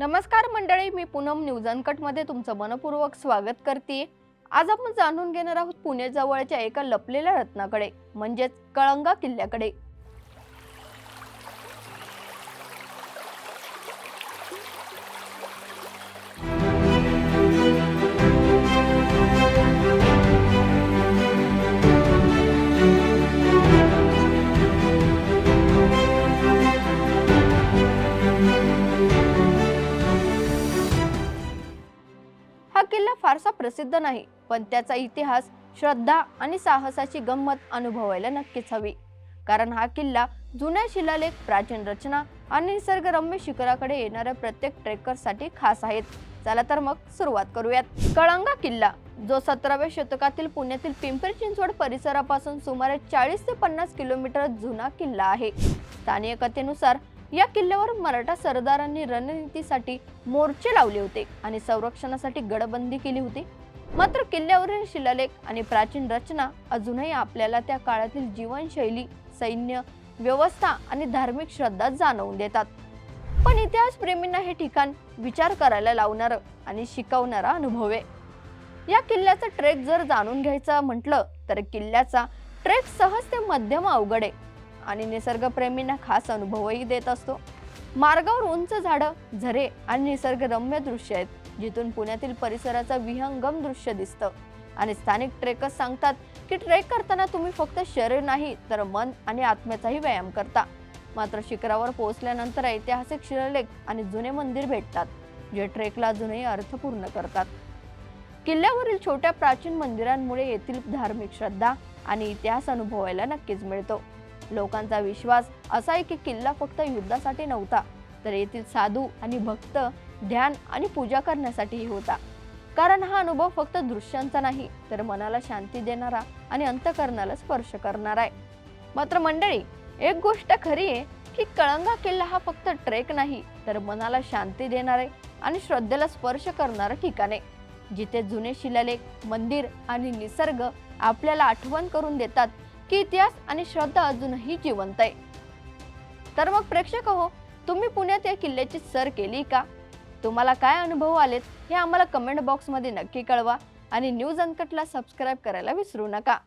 नमस्कार मंडळी मी पूनम न्यूज अनकटमध्ये तुमचं मनपूर्वक स्वागत करते. आज आपण जाणून घेणार आहोत पुणे जवळच्या एका लपलेल्या रत्नाकडे म्हणजेच कळंगा किल्ल्याकडे. हा किल्ला फारसा प्रसिद्ध नाही पण त्याचा इतिहास श्रद्धा आणि साहसाची गंमत अनुभवायला नक्कीच हवी. कारण हा किल्ला जुन्या शिलालेख प्राचीन रचना आणि निसर्गरम्य शिखराकडे येणाऱ्या प्रत्येक ट्रेकरसाठी खास आहेत. चला तर मग सुरुवात करूयात. कळंगा किल्ला जो सतराव्या शतकातील पुण्यातील पिंपरी चिंचवड परिसरापासून सुमारे चाळीस ते पन्नास किलोमीटर जुना किल्ला आहे. स्थानीय कथेनुसार या किल्ल्यावर मराठा सरदारांनी रणनीतीसाठी मोर्चे लावले होते आणि संरक्षणासाठी गडबंदी केली होती. मात्र किल्ल्यावरील शिलालेख आणि प्राचीन रचना अजूनही आपल्याला त्या काळातील जीवनशैली सैन्य व्यवस्था आणि धार्मिक श्रद्धा जाणवून देतात. पण इतिहास प्रेमींना हे ठिकाण विचार करायला लावणारं आणि शिकवणारा अनुभव आहे. या किल्ल्याचा ट्रेक जर जाणून घ्यायचं म्हटलं तर किल्ल्याचा ट्रेक सहज ते मध्यम अवघड आहे. आणि निसर्गप्रेमींना खास अनुभवही देत असतो. मार्गावर उंच झाडं झरे आणि निसर्गरम्य दृश्य आहेत जिथून पुण्यातील परिसराचा विहंगम दृश्य दिसतं. आणि स्थानिक ट्रेकर्स सांगतात की ट्रेक करताना तुम्ही फक्त शरीर नाही तर मन आणि आत्म्याचाही व्यायाम करता. मात्र शिखरावर पोहोचल्यानंतर ऐतिहासिक शिलालेख आणि जुने मंदिर भेटतात जे ट्रेकला अजूनही अर्थपूर्ण करतात. किल्ल्यावरील छोट्या प्राचीन मंदिरांमुळे येथील धार्मिक श्रद्धा आणि इतिहास अनुभवायला नक्कीच मिळतो. लोकांचा विश्वास असा आहे की किल्ला फक्त युद्धासाठी नव्हता तर येथील साधू आणि भक्त ध्यान आणि पूजा करण्यासाठीही होता. कारण हा अनुभव फक्त दृश्यांचा नाही तर मनाला शांती देणारा आणि अंतकरणाला स्पर्श करणारा आहे. मात्र मंडळी एक गोष्ट खरी आहे की कळंगा किल्ला हा फक्त ट्रेक नाही तर मनाला शांती देणारे आणि श्रद्धेला स्पर्श करणारं ठिकाण आहे. जिथे जुने शिलालेख मंदिर आणि निसर्ग आपल्याला आठवण करून देतात की इतिहास आणि श्रद्धा अजूनही जिवंत आहे. तर मग प्रेक्षक हो तुम्ही पुण्यात या किल्ल्याची सर केली का? तुम्हाला काय अनुभव आलेत हे आम्हाला कमेंट बॉक्समध्ये नक्की कळवा आणि न्यूज अनकटला सबस्क्राईब करायला विसरू नका.